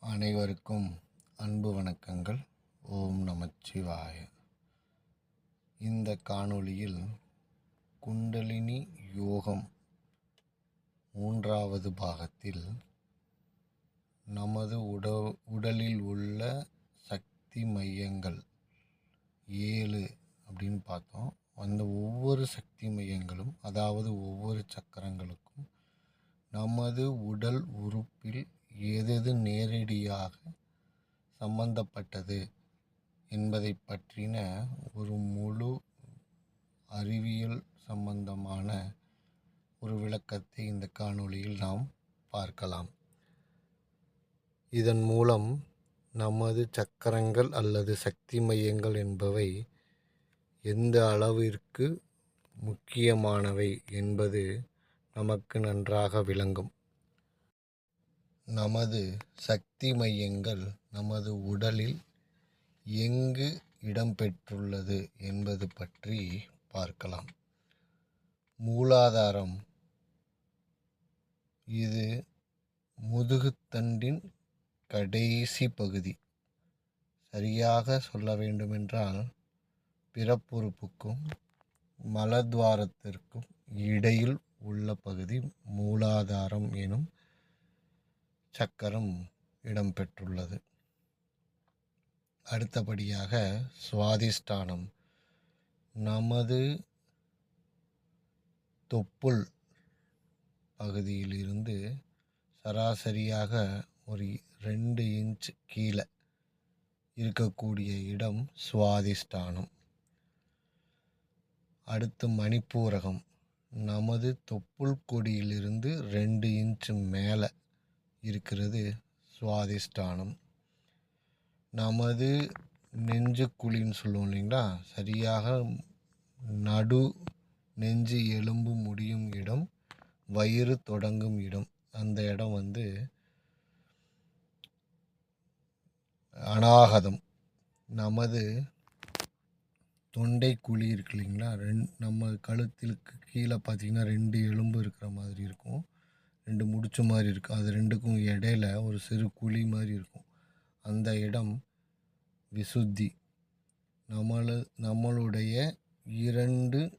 அனைவருக்கும் அன்பு வணக்கங்கள். ஓம் நமச்சிவாய. இந்த காணொளியில் குண்டலினி யோகம் மூன்றாவது பாகத்தில் நமது உட உடலில் உள்ள சக்தி மையங்கள் ஏழு அப்படின்னு பார்த்தோம். அந்த ஒவ்வொரு சக்தி மையங்களும் அதாவது ஒவ்வொரு சக்கரங்களுக்கும் நமது உடல் உறுப்பில் எதெது நேரடியாக சம்பந்தப்பட்டது என்பதை பற்றின ஒரு முழு அறிவியல் சம்பந்தமான ஒரு விளக்கத்தை இந்த காணொளியில் நாம் பார்க்கலாம். இதன் மூலம் நமது சக்கரங்கள் அல்லது சக்தி மையங்கள் என்பவை எந்த அளவிற்கு முக்கியமானவை என்பது நமக்கு நன்றாக விளங்கும். நமது சக்தி மையங்கள் நமது உடலில் எங்கு இடம்பெற்றுள்ளது என்பது பற்றி பார்க்கலாம். மூலாதாரம். இது முதுகுத்தண்டின் கடைசி பகுதி. சரியாக சொல்ல வேண்டுமென்றால் பிறப்புறுப்புக்கும் மலத்வாரத்திற்கும் இடையில் உள்ள பகுதி மூலாதாரம் எனும் சக்கரம் இடம்பெற்றுள்ளது அடுத்தபடியாக சுவாதிஷ்டானம். நமது தொப்புள் பகுதியிலிருந்து சராசரியாக ஒரு ரெண்டு இன்ச் கீழே இருக்கக்கூடிய இடம் சுவாதிஷ்டானம். அடுத்து மணிப்பூரகம். நமது தொப்புள் கொடியிலிருந்து ரெண்டு இன்ச் மேலே இருக்கிறது. சுவாதிஷ்டானம். நமது நெஞ்சுக்குழின்னு சொல்லுவோம் இல்லைங்களா? சரியாக நடு நெஞ்சு எலும்பு முடியும் இடம் வயிறு தொடங்கும் இடம். அந்த இடம் வந்து அநாகதம். நமது தொண்டை குழி இருக்கு இல்லைங்களா? ரெண் நம்ம கழுத்திற்கு கீழே பார்த்தீங்கன்னா ரெண்டு எலும்பு இருக்கிற மாதிரி இருக்கும். ரெண்டு முடிச்ச மாதிரி இருக்கும் அது ரெண்டுக்கும் இடையில ஒரு சிறு குழி மாதிரி இருக்கும். அந்த இடம் விசுத்தி. நம்மள நம்மளுடைய இரண்டு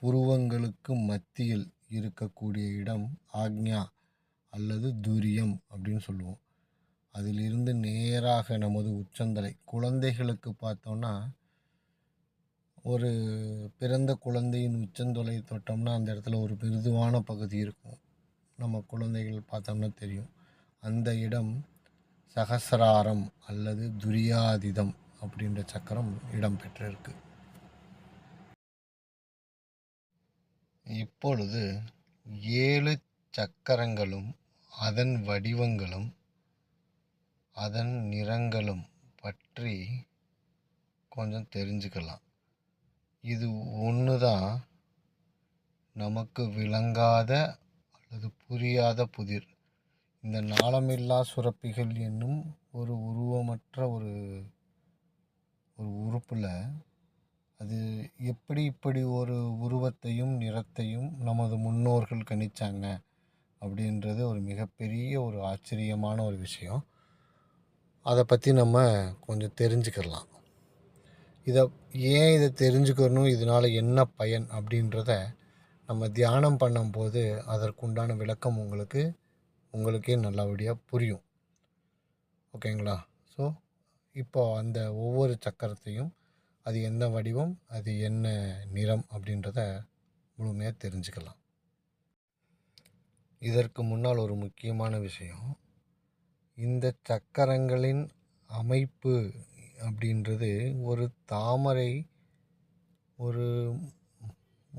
புருவங்களுக்கு மத்தியில் இருக்கக்கூடிய இடம் ஆக்ஞா அல்லது துரியம் அப்படின்னு சொல்லுவோம். அதிலிருந்து நேராக நமது உச்சந்தலை. குழந்தைகளுக்கு பார்த்தோன்னா ஒரு பிறந்த குழந்தையின் உச்சந்தொலை தொட்டோம்னா அந்த இடத்துல ஒரு மிருதுவான பகுதி இருக்கும். நம்ம குழந்தைகள் பார்த்தோம்னா தெரியும். அந்த இடம் சகசராரம் அல்லது துரியாதிதம் அப்படின்ற சக்கரம் இடம் பெற்றிருக்கு. இப்பொழுது ஏழு சக்கரங்களும் அதன் வடிவங்களும் அதன் நிறங்களும் பற்றி கொஞ்சம் தெரிஞ்சுக்கலாம். இது ஒன்று தான் நமக்கு விளங்காத அல்லது புரியாத புதிர். இந்த நாளமில்லா சுரப்பிகள் என்னும் ஒரு உருவமற்ற ஒரு ஒரு உறுப்பில் அது எப்படி இப்படி ஒரு உருவத்தையும் நிறத்தையும் நமது முன்னோர்கள் கணிச்சாங்க அப்படின்றது ஒரு மிகப்பெரிய ஒரு ஆச்சரியமான ஒரு விஷயம். அதை பற்றி நம்ம கொஞ்சம் தெரிஞ்சுக்கிடலாம் இதை ஏன் இதை தெரிஞ்சுக்கணும்? இதனால் என்ன பயன்? அப்படின்றத நம்ம தியானம் பண்ணும்போது அதற்குண்டான விளக்கம் உங்களுக்கு உங்களுக்கே நல்லபடியாக புரியும். ஓகேங்களா? ஸோ இப்போ அந்த ஒவ்வொரு சக்கரத்தையும் அது என்ன வடிவம் அது என்ன நிறம் அப்படின்றத முழுமையாக தெரிஞ்சுக்கலாம். இதற்கு முன்னால் ஒரு முக்கியமான விஷயம். இந்த சக்கரங்களின் அமைப்பு அப்படின்றது ஒரு தாமரை ஒரு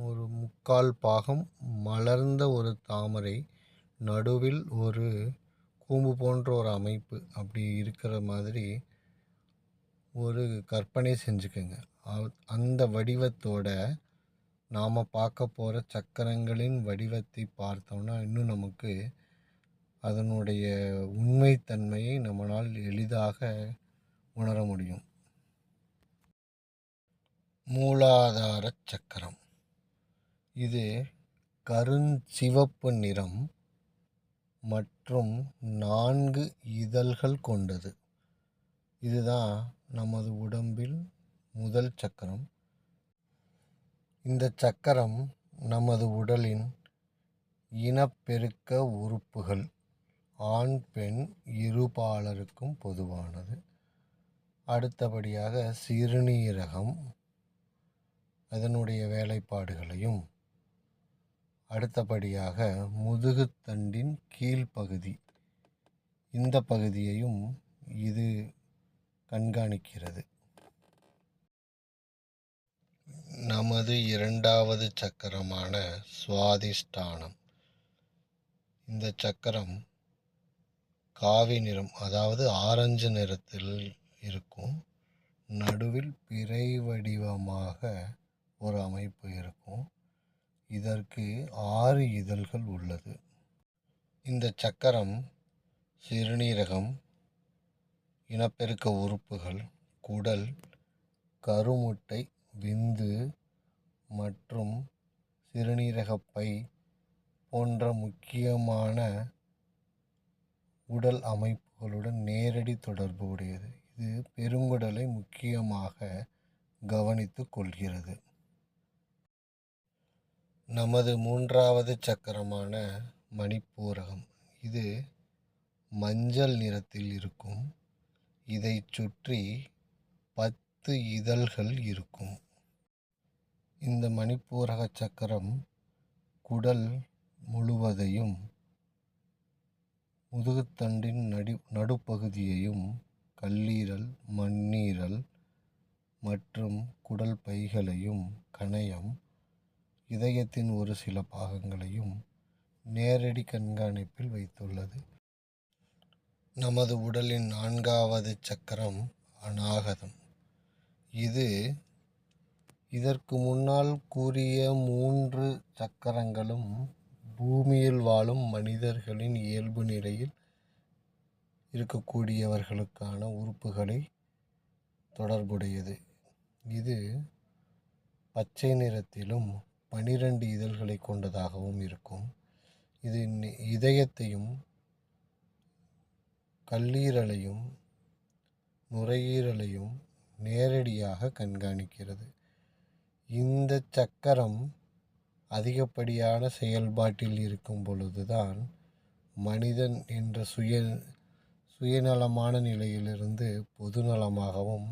ஒரு முக்கால் பாகம் மலர்ந்த ஒரு தாமரை நடுவில் ஒரு கூம்பு போன்ற ஒரு அமைப்பு. அப்படி இருக்கிற மாதிரி ஒரு கற்பனை செஞ்சுக்கோங்க. அந்த வடிவத்தோட நாம் பார்க்க போகிற சக்கரங்களின் வடிவத்தை பார்த்தோம்னா இன்னும் நமக்கு அதனுடைய உண்மைத்தன்மையை நம்மளால் எளிதாக உணர முடியும். மூலாதார சக்கரம். இது கருஞ்சிவப்பு நிறம் மற்றும் நான்கு இதழ்கள் கொண்டது. இதுதான் நமது உடம்பில் முதல் சக்கரம். இந்த சக்கரம் நமது உடலின் இனப்பெருக்க உறுப்புகள் ஆண் பெண் இருபாலருக்கும் பொதுவானது. அடுத்தபடியாக சிறுநீரகம் அதனுடைய வேலைப்பாடுகளையும் அடுத்தபடியாக முதுகுத்தண்டின் கீழ்ப்பகுதி இந்த பகுதியையும் இது கண்காணிக்கிறது. நமது இரண்டாவது சக்கரமான சுவாதிஷ்டானம். இந்த சக்கரம் காவி நிறம் அதாவது ஆரஞ்சு நிறத்தில் இருக்கும். நடுவில் பிறை வடிவமாக ஒரு அமைப்பு இருக்கும். இதற்கு ஆறு இதழ்கள் உள்ளது. இந்த சக்கரம் சிறுநீரகம் இனப்பெருக்க உறுப்புகள் குடல் கருமுட்டை விந்து மற்றும் சிறுநீரகப்பை போன்ற முக்கியமான உடல் அமைப்புகளுடன் நேரடி தொடர்பு உடையது. இது பெருங்குடலை முக்கியமாக கவனித்து கொள்கிறது. நமது மூன்றாவது சக்கரமான மணிப்பூரகம். இது மஞ்சள் நிறத்தில் இருக்கும். இதைச் சுற்றி பத்து இதழ்கள் இருக்கும். இந்த மணிப்பூரக சக்கரம் குடல் முழுவதையும் முதுகுத்தண்டின் நடி நடுப்பகுதியையும் கல்லீரல் மண்ணீரல் மற்றும் குடல் பைகளையும் கணையம் இதயத்தின் ஒரு சில பாகங்களையும் நேரடி கண்காணிப்பில் வைத்துள்ளது. நமது உடலின் நான்காவது சக்கரம் அநாகதம். இது இதற்கு முன்னால் கூறிய மூன்று சக்கரங்களும் பூமியில் வாழும் மனிதர்களின் இயல்பு நிலையில் இருக்கக்கூடியவர்களுக்கான உறுப்புகளை தொடர்புடையது. இது பச்சை நிறத்திலும் பனிரெண்டு இதழ்களை கொண்டதாகவும் இருக்கும். இது இதயத்தையும் கல்லீரலையும் நுரையீரலையும் நேரடியாக கண்காணிக்கிறது. இந்த சக்கரம் அதிகப்படியான செயல்பாட்டில் இருக்கும் பொழுதுதான் மனிதன் என்ற சுய சுயநலமான நிலையிலிருந்து பொதுநலமாகவும்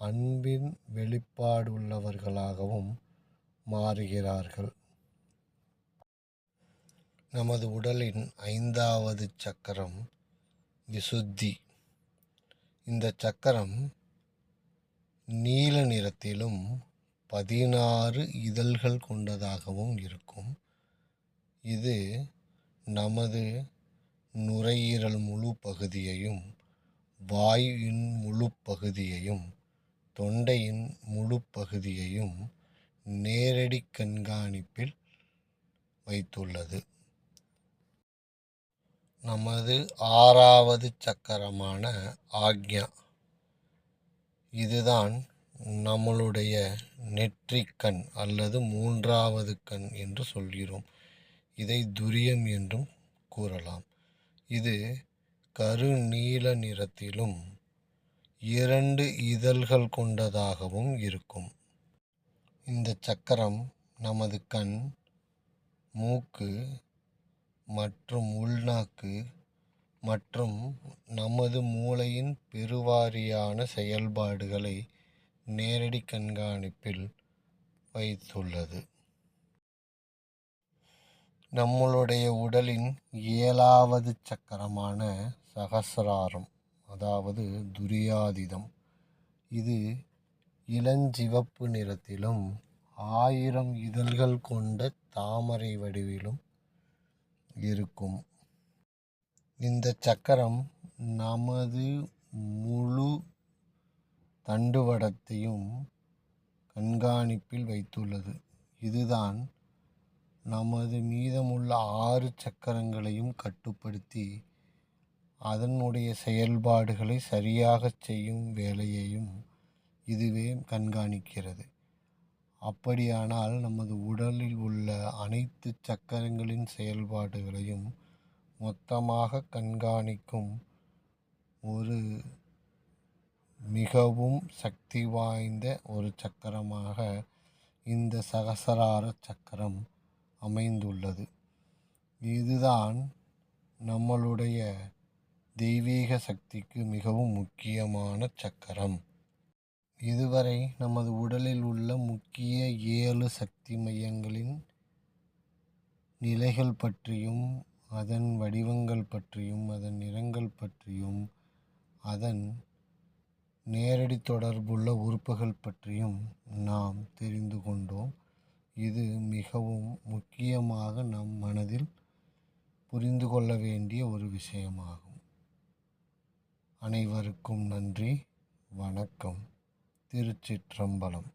அன்பின் வெளிப்பாடுள்ளவர்களாகவும் மாறுகிறார்கள். நமது உடலின் ஐந்தாவது சக்கரம் விசுத்தி. இந்த சக்கரம் நீல நிறத்திலும் பதினாறு இதழ்கள் கொண்டதாகவும் இருக்கும். இது நமது நுரையீரல் முழு பகுதியையும் வாயுவின் முழு பகுதியையும் தொண்டையின் முழு பகுதியையும் நேரடி கண்காணிப்பில் வைத்துள்ளது. நமது ஆறாவது சக்கரமான ஆக்ஞா. இதுதான் நம்மளுடைய நெற்றிக்கண் அல்லது மூன்றாவது கண் என்று சொல்கிறோம். இதை துரியம் என்றும் கூறலாம். இது கருநீல நிறத்திலும் இரண்டு இதழ்கள் கொண்டதாகவும் இருக்கும். இந்த சக்கரம் நமது கண் மூக்கு மற்றும் உள்நாக்கு மற்றும் நமது மூளையின் பெருவாரியான செயல்பாடுகளை நேரடி கண்காணிப்பில் வைத்துள்ளது. நம்மளுடைய உடலின் ஏழாவது சக்கரமான சகசிராரம் அதாவது துரியாதிதம் இது இளஞ்சிவப்பு நிறத்திலும் ஆயிரம் இதழ்கள் கொண்ட தாமரை வடிவிலும் இருக்கும். இந்த சக்கரம் நமது முழு தண்டுவடத்தையும் கண்காணிப்பில் வைத்துள்ளது. இதுதான் நமது மீதமுள்ள ஆறு சக்கரங்களையும் கட்டுப்படுத்தி அதனுடைய செயல்பாடுகளை சரியாகச் செய்யும் வேலையையும் இதுவே கண்காணிக்கிறது. அப்படியானால் நமது உடலில் உள்ள அனைத்து சக்கரங்களின் செயல்பாடுகளையும் மொத்தமாக கண்காணிக்கும் ஒரு மிகவும் சக்தி வாய்ந்த ஒரு சக்கரமாக இந்த சகசரார சக்கரம் அமைந்துள்ளது. இதுதான் நம்மளுடைய தெய்வீக சக்திக்கு மிகவும் முக்கியமான சக்கரம். இதுவரை நமது உடலில் உள்ள முக்கிய ஏழு சக்தி மையங்களின் நிலைகள் பற்றியும் அதன் வடிவங்கள் பற்றியும் அதன் நிறங்கள் பற்றியும் அதன் நேரடி தொடர்புள்ள உறுப்புகள் பற்றியும் நாம் தெரிந்து கொண்டோம். இது மிகவும் முக்கியமாக நம் மனதில் புரிந்து கொள்ள வேண்டிய ஒரு விஷயமாகும். அனைவருக்கும் நன்றி. வணக்கம். திருச்சிற்றம்பலம்.